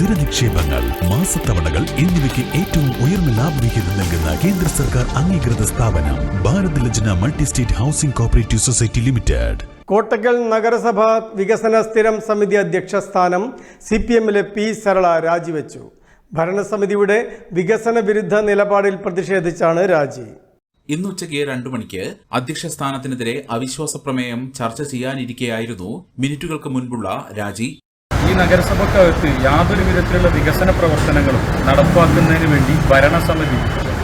സ്ഥിര നിക്ഷേപങ്ങൾ മാസത്തവണകൾ എന്നിവയ്ക്ക് ഏറ്റവും ഉയർന്ന ലാഭവിഹിതം നൽകുന്ന കേന്ദ്ര സർക്കാർ അംഗീകൃത സ്ഥാപനം Bharat Lajna multi state housing cooperative society limited. Kottakkal നഗരസഭ വികസന സ്ഥിരം സമിതി അധ്യക്ഷ സ്ഥാനം സി പി എമ്മിലെ പി സരള രാജിവെച്ചു. ഭരണസമിതിയുടെ വികസന വിരുദ്ധ നിലപാടിൽ പ്രതിഷേധിച്ചാണ് രാജി. ഇന്ന് ഉച്ചയ്ക്ക് രണ്ടു മണിക്ക് അധ്യക്ഷ സ്ഥാനത്തിനെതിരെ അവിശ്വാസ പ്രമേയം ചർച്ച ചെയ്യാനിരിക്കെയായിരുന്നു മിനിറ്റുകൾക്ക് മുൻപുള്ള രാജി. ഈ നഗരസഭക്കകത്ത് യാതൊരു വിധത്തിലുള്ള വികസന പ്രവർത്തനങ്ങളും നടപ്പാക്കുന്നതിന് വേണ്ടി ഭരണസമിതി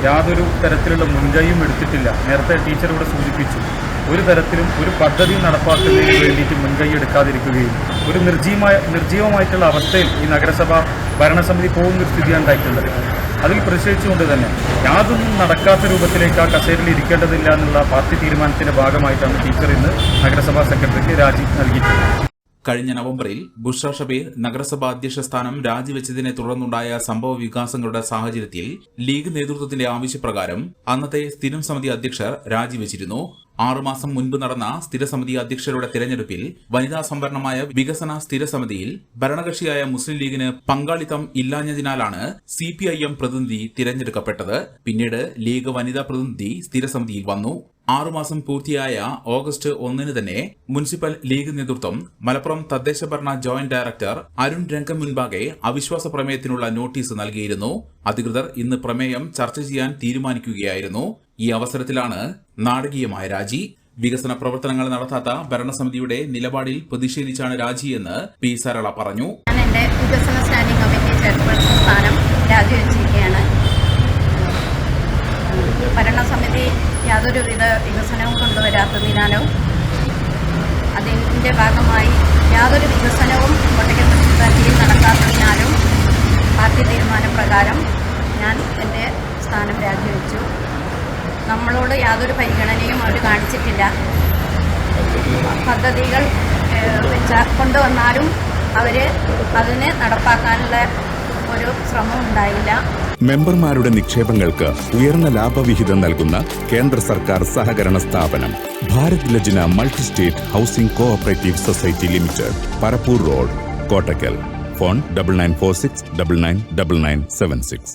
യാതൊരു തരത്തിലുള്ള മുൻകൈയും എടുത്തിട്ടില്ല. നേരത്തെ ടീച്ചർ ഇവിടെ സൂചിപ്പിച്ചു. ഒരു തരത്തിലും ഒരു പദ്ധതി നടപ്പാക്കുന്നതിന് വേണ്ടിയിട്ട് മുൻകൈ എടുക്കാതിരിക്കുകയും ഒരു നിർജീവമായ നിർജീവമായിട്ടുള്ള അവസ്ഥയിൽ ഈ നഗരസഭ ഭരണസമിതി പോകുന്ന സ്ഥിതിയാണ് ഉണ്ടായിട്ടുള്ളത്. അതിൽ പ്രതിഷേധിച്ചുകൊണ്ട് തന്നെ യാതൊന്നും നടക്കാത്ത രൂപത്തിലേക്ക് ആ കസേരയിൽ ഇരിക്കേണ്ടതില്ല എന്നുള്ള പാർട്ടി തീരുമാനത്തിന്റെ ഭാഗമായിട്ടാണ് ടീച്ചർ ഇന്ന് നഗരസഭാ സെക്രട്ടറിക്ക് രാജി നൽകിയിട്ടുള്ളത്. കഴിഞ്ഞ നവംബറിൽ ബുഷ ഷബീർ നഗരസഭാ അധ്യക്ഷ സ്ഥാനം രാജിവെച്ചതിനെ തുടർന്നുണ്ടായ സംഭവ വികാസങ്ങളുടെ സാഹചര്യത്തിൽ ലീഗ് നേതൃത്വത്തിന്റെ ആവശ്യപ്രകാരം അന്നത്തെ സ്ഥിരം സമിതി അധ്യക്ഷർ രാജിവെച്ചിരുന്നു. ആറുമാസം മുൻപ് നടന്ന സ്ഥിരസമിതി അധ്യക്ഷരുടെ തിരഞ്ഞെടുപ്പിൽ വനിതാ സംവരണമായ വികസന സ്ഥിരസമിതിയിൽ ഭരണകക്ഷിയായ മുസ്ലിം ലീഗിന് പങ്കാളിത്തം ഇല്ലാഞ്ഞതിനാലാണ് സി പി ഐ എം പ്രതിനിധി തിരഞ്ഞെടുക്കപ്പെട്ടത്. പിന്നീട് ലീഗ് വനിതാ പ്രതിനിധി സ്ഥിരസമിതിയിൽ വന്നു. ആറുമാസം പൂർത്തിയായ ഓഗസ്റ്റ് ഒന്നിന് തന്നെ മുനിസിപ്പൽ ലീഗ് നേതൃത്വം മലപ്പുറം തദ്ദേശ ഭരണ ജോയിന്റ് ഡയറക്ടർ അരുൺ രംഗം മുൻപാകെ അവിശ്വാസ പ്രമേയത്തിനുള്ള നോട്ടീസ് നൽകിയിരുന്നു. അധികൃതർ ഇന്ന് പ്രമേയം ചർച്ച ചെയ്യാൻ തീരുമാനിക്കുകയായിരുന്നു. ഈ അവസരത്തിലാണ് നാടകീയമായ രാജി. വികസന പ്രവർത്തനങ്ങൾ നടത്താത്ത ഭരണസമിതിയുടെ നിലപാടിൽ പ്രതിഷേധിച്ചാണ് രാജിയെന്ന് പി സരള പറഞ്ഞു. ഞാൻ എന്റെ വികസന സ്റ്റാൻഡിംഗ് കമ്മിറ്റി ചെയർപേഴ്സൺ സ്ഥാനം രാജിവെച്ചിരിക്കുകയാണ്. ഭരണസമിതി യാതൊരുവിധ വികസനവും കൊണ്ടുവരാത്തതിനാലും അതിന്റെ ഭാഗമായി യാതൊരു വികസനവും കോട്ടയ്ക്കൽ മുനിസിപ്പാലിറ്റിയിൽ നടക്കാത്തതിനാലും പാർട്ടി തീരുമാനപ്രകാരം ഞാൻ എന്റെ സ്ഥാനം രാജിവെച്ചു. നമ്മളോട് യാതൊരു പരിഗണനയും അവർ കാണിച്ചിട്ടില്ല. പദ്ധതികൾ കൊണ്ടുവന്നാലും അവർ അതിന് നടപ്പാക്കാനുള്ള ഒരു ശ്രമം ഉണ്ടായില്ല. മെമ്പർമാരുടെ നിക്ഷേപങ്ങൾക്ക് ഉയർന്ന ലാഭവിഹിതം നൽകുന്ന കേന്ദ്ര സർക്കാർ സഹകരണ സ്ഥാപനം Bharat Lajna multi state housing cooperative society limited Parappur road Kottakkal. Phone double nine four six double nine double nine seven six.